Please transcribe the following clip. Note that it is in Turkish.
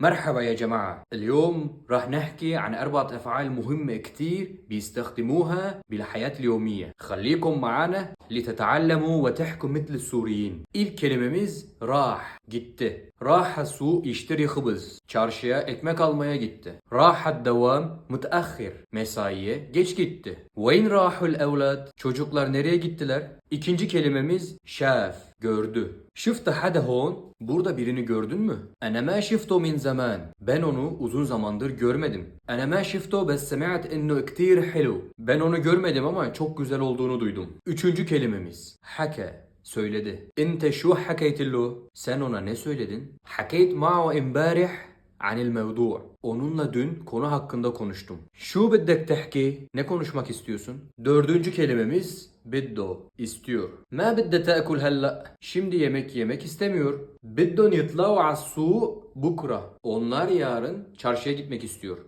مرحبا يا جماعة. اليوم راح نحكي عن أربعة أفعال مهمة كتير بيستخدموها بالحياة اليومية. خليكم معنا لتتعلموا وتحكوا مثل السوريين. İlk kelimemiz راح Gitti. Raha su iştiri hıbız. Çarşıya ekmek almaya gitti. Rahat devam müteahhir. Mesaiye geç gitti. Veyn rahul evlad. Çocuklar nereye gittiler? İkinci kelimemiz şaf. Gördü. Şıftı hadehon. Burada birini gördün mü? Eneme şifto min zaman. Ben onu uzun zamandır görmedim. Eneme şifto bes semi'at innu iktir hilu. Ben onu görmedim ama çok güzel olduğunu duydum. Üçüncü kelimemiz. Hake söyledi. Ente şu hakeytillu. Sen ona ne söyledin? Hakeyt ma'u imbarih anil mevdu. Onunla dün konu hakkında konuştum. Şu biddek tehki. Ne konuşmak istiyorsun? Dördüncü kelimemiz biddo. istiyor. Ma bidde te'kul hella. Şimdi yemek yemek istemiyor. Biddon yitlav as bukra. Onlar yarın çarşıya gitmek istiyor.